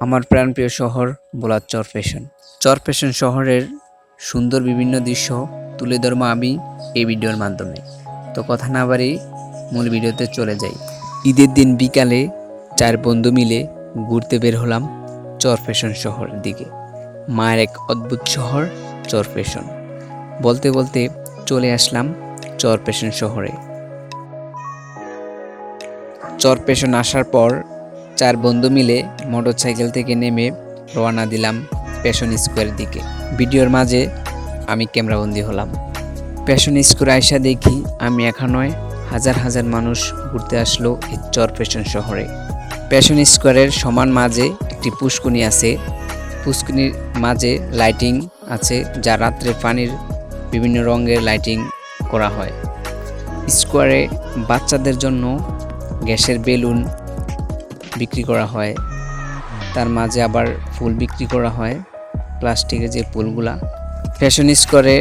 আমার প্রাণপ্রিয় শহর বোলার চরপেশন চরপেশন শহরের সুন্দর বিভিন্ন দৃশ্য তুলে ধরবো আমি এই ভিডিওর মাধ্যমে। তো কথা না বাড়ি মূল ভিডিওতে চলে যাই। ঈদের দিন বিকালে চার বন্ধু মিলে ঘুরতে বের হলাম চরপেশন শহরের দিকে। মায়ের এক অদ্ভুত শহর চরপেশন বলতে বলতে চলে আসলাম চর চরপেশন শহরে। চরপেশন আসার পর চার বন্ধু মিলে মোটরসাইকেল থেকে নেমে রওনা দিলাম প্যাশন স্কোয়ারের দিকে। ভিডিওর মাঝে আমি ক্যামেরাবন্দি হলাম। প্যাশন স্কোয়ার আইসা দেখি আমি এখানয় হাজার হাজার মানুষ ঘুরতে আসলো এই চর প্যাশন শহরে। প্যাশন স্কোয়ারের সমান মাঝে একটি পুষ্কুনি আছে। পুষ্কুনির মাঝে লাইটিং আছে যা রাত্রে পানির বিভিন্ন রঙের লাইটিং করা হয়। স্কোয়ারে বাচ্চাদের জন্য গ্যাসের বেলুন বিক্রি করা হয়। তার মাঝে আবার ফুল বিক্রি করা হয়, প্লাস্টিকের যে ফুলগুলা। ফ্যাশন স্কোয়ারে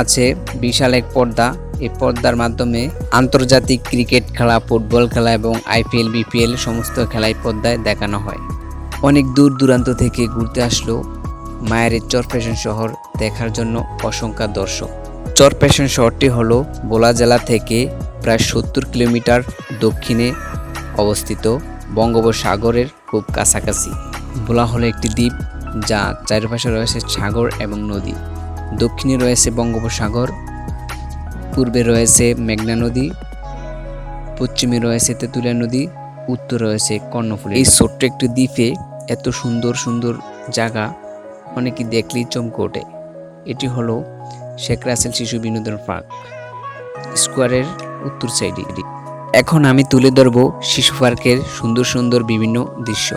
আছে বিশাল এক পর্দা। এই পর্দার মাধ্যমে আন্তর্জাতিক ক্রিকেট খেলা, ফুটবল খেলা এবং আইপিএল বিপিএল সমস্ত খেলাই পর্দায় দেখানো হয়। অনেক দূর দূরান্ত থেকে ঘুরতে আসলো মায়ের চর ফ্যাশন শহর দেখার জন্য অসংখ্য দর্শক। চর ফ্যাশন শহরটি হল বোলা জেলা থেকে প্রায় সত্তর কিলোমিটার দক্ষিণে অবস্থিত। বঙ্গোপসাগরের খুব কাছাকাছি। ভোলা হলো একটি দ্বীপ যা চারপাশে রয়েছে সাগর এবং নদী। দক্ষিণে রয়েছে বঙ্গোপসাগর, পূর্বে রয়েছে মেঘনা নদী, পশ্চিমে রয়েছে তেঁতুলিয়া নদী, উত্তর রয়েছে কর্ণফুলী। এই ছোট্ট একটি দ্বীপে এত সুন্দর সুন্দর জায়গা অনেকে দেখলেই চমকে ওঠে। এটি হলো শেখ রাসেল শিশু বিনোদন পার্ক। স্কোয়ারের উত্তর সাইডে। এখন আমি তুলে ধরব শিশু পার্কের সুন্দর সুন্দর বিভিন্ন দৃশ্য।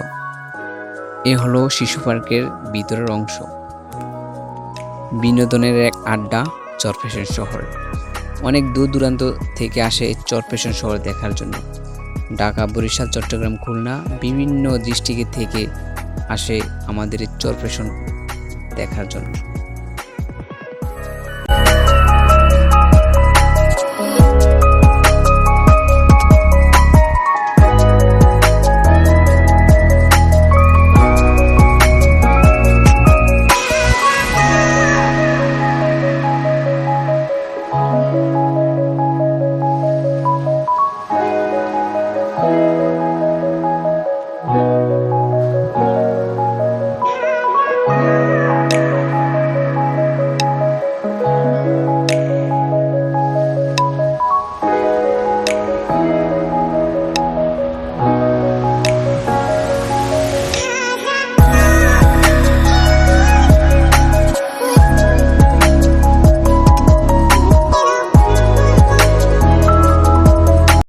এ হলো শিশু পার্কের ভিতরের অংশ। বিনোদনের এক আড্ডা চরফেশন শহর। অনেক দূর দূরান্ত থেকে আসে চরফেশন শহর দেখার জন্য। ঢাকা, বরিশাল, চট্টগ্রাম, খুলনা বিভিন্ন ডিস্ট্রিক্ট থেকে আসে আমাদের চরফেশন দেখার জন্য।